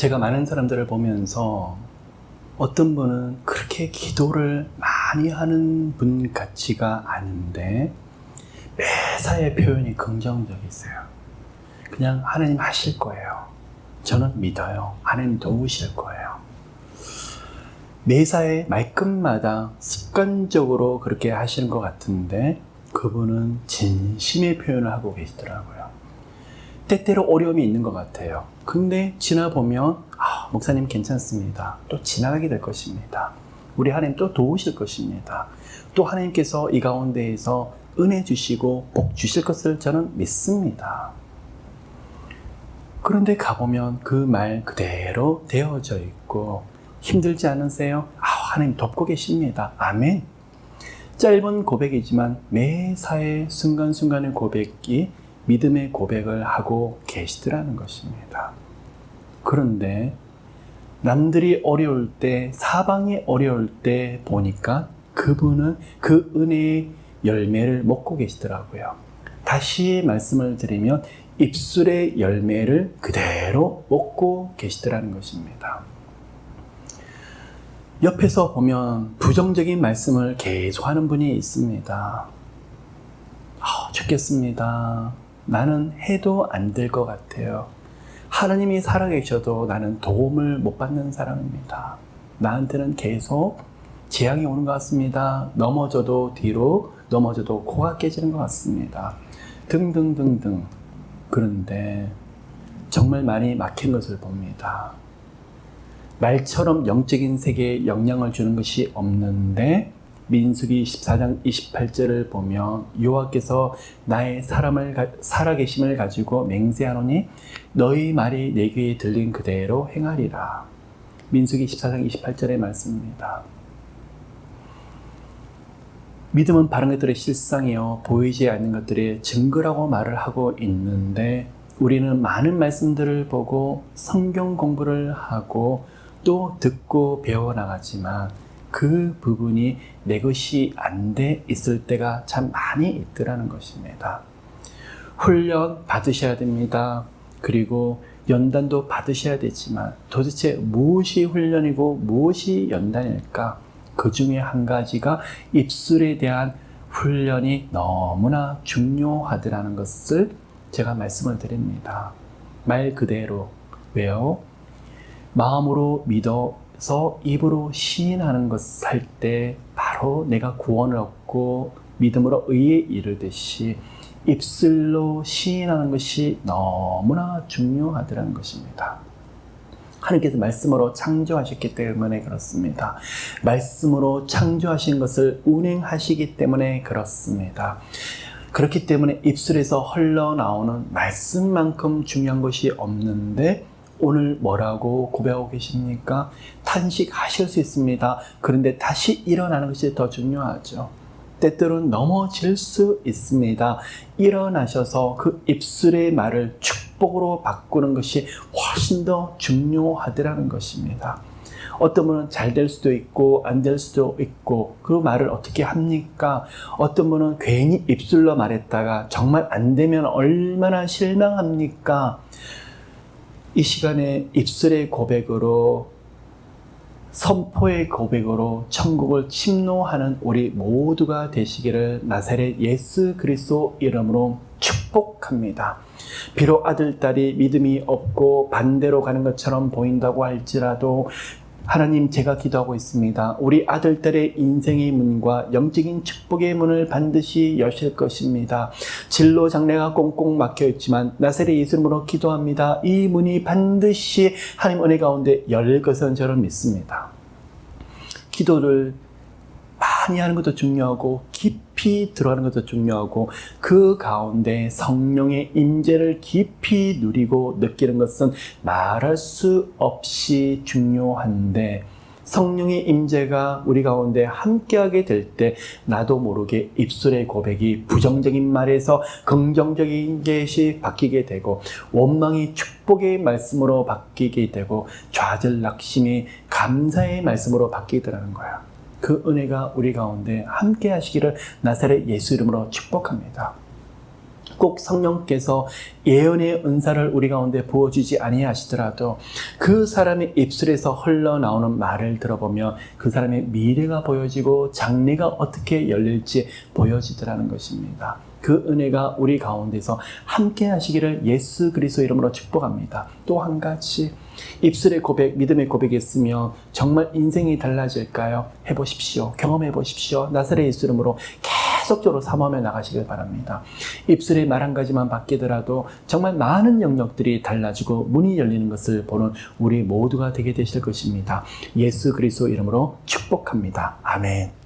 제가 많은 사람들을 보면서 어떤 분은 그렇게 기도를 많이 하는 분 같지가 않은데 매사의 표현이 긍정적이세요. 그냥 하나님 하실 거예요. 저는 믿어요. 하나님 도우실 거예요. 매사의 말끝마다 습관적으로 그렇게 하시는 것 같은데 그분은 진심의 표현을 하고 계시더라고요. 때때로 어려움이 있는 것 같아요. 근데 지나보면, 아, 목사님 괜찮습니다. 또 지나가게 될 것입니다. 우리 하나님 또 도우실 것입니다. 또 하나님께서 이 가운데에서 은혜 주시고 복 주실 것을 저는 믿습니다. 그런데 가보면 그 말 그대로 되어져 있고, 힘들지 않으세요? 아, 하나님 돕고 계십니다. 아멘. 짧은 고백이지만 매사의 순간순간의 고백이 믿음의 고백을 하고 계시더라는 것입니다. 그런데 남들이 어려울 때, 사방이 어려울 때 보니까 그분은 그 은혜의 열매를 먹고 계시더라고요. 다시 말씀을 드리면 입술의 열매를 그대로 먹고 계시더라는 것입니다. 옆에서 보면 부정적인 말씀을 계속 하는 분이 있습니다. 아, 죽겠습니다. 나는 해도 안 될 것 같아요. 하나님이 살아계셔도 나는 도움을 못 받는 사람입니다. 나한테는 계속 재앙이 오는 것 같습니다. 넘어져도 뒤로, 넘어져도 코가 깨지는 것 같습니다. 등등등등. 그런데 정말 많이 막힌 것을 봅니다. 말처럼 영적인 세계에 영향을 주는 것이 없는데 민수기 14장 28절을 보면 여호와께서 나의 사람을 살아계심을 가지고 맹세하노니 너희 말이 내 귀에 들린 그대로 행하리라. 민수기 14장 28절의 말씀입니다. 믿음은 바른 것들의 실상이요 보이지 않는 것들의 증거라고 말을 하고 있는데 우리는 많은 말씀들을 보고 성경 공부를 하고 또 듣고 배워 나가지만 그 부분이 내 것이 안 돼 있을 때가 참 많이 있더라는 것입니다. 훈련 받으셔야 됩니다. 그리고 연단도 받으셔야 되지만 도대체 무엇이 훈련이고 무엇이 연단일까? 그 중에 한 가지가 입술에 대한 훈련이 너무나 중요하더라는 것을 제가 말씀을 드립니다. 말 그대로 왜요? 마음으로 믿어 서 입으로 시인하는 것을 할 때 바로 내가 구원을 얻고 믿음으로 의에 이르듯이 입술로 시인하는 것이 너무나 중요하더라는 것입니다. 하나님께서 말씀으로 창조하셨기 때문에 그렇습니다. 말씀으로 창조하신 것을 운행하시기 때문에 그렇습니다. 그렇기 때문에 입술에서 흘러나오는 말씀만큼 중요한 것이 없는데 오늘 뭐라고 고백하고 계십니까? 탄식하실 수 있습니다. 그런데 다시 일어나는 것이 더 중요하죠. 때때로는 넘어질 수 있습니다. 일어나셔서 그 입술의 말을 축복으로 바꾸는 것이 훨씬 더 중요하더라는 것입니다. 어떤 분은 잘 될 수도 있고 안 될 수도 있고 그 말을 어떻게 합니까? 어떤 분은 괜히 입술로 말했다가 정말 안 되면 얼마나 실망합니까? 이 시간에 입술의 고백으로 선포의 고백으로 천국을 침노하는 우리 모두가 되시기를 나사렛 예수 그리스도 이름으로 축복합니다. 비록 아들, 딸이 믿음이 없고 반대로 가는 것처럼 보인다고 할지라도 하나님 제가 기도하고 있습니다. 우리 아들들의 인생의 문과 영적인 축복의 문을 반드시 여실 것입니다. 진로 장래가 꽁꽁 막혀 있지만 나사렛 예수님으로 기도합니다. 이 문이 반드시 하나님 은혜 가운데 열릴 것은 저는 믿습니다. 기도를 많이 하는 것도 중요하고 깊이 들어가는 것도 중요하고 그 가운데 성령의 임재를 깊이 누리고 느끼는 것은 말할 수 없이 중요한데 성령의 임재가 우리 가운데 함께하게 될 때 나도 모르게 입술의 고백이 부정적인 말에서 긍정적인 것이 바뀌게 되고 원망이 축복의 말씀으로 바뀌게 되고 좌절 낙심이 감사의 말씀으로 바뀌더라는 거야. 그 은혜가 우리 가운데 함께 하시기를 나사렛 예수 이름으로 축복합니다. 꼭 성령께서 예언의 은사를 우리 가운데 부어주지 아니하시더라도 그 사람의 입술에서 흘러나오는 말을 들어보면 그 사람의 미래가 보여지고 장래가 어떻게 열릴지 보여지더라는 것입니다. 그 은혜가 우리 가운데서 함께 하시기를 예수 그리스도 이름으로 축복합니다. 또 한 가지 입술의 고백, 믿음의 고백했으며 정말 인생이 달라질까요? 해보십시오. 경험해 보십시오. 나사렛 예수 이름으로 계속적으로 삼하며 나가시길 바랍니다. 입술의 말 한 가지만 바뀌더라도 정말 많은 영역들이 달라지고 문이 열리는 것을 보는 우리 모두가 되게 되실 것입니다. 예수 그리스도 이름으로 축복합니다. 아멘.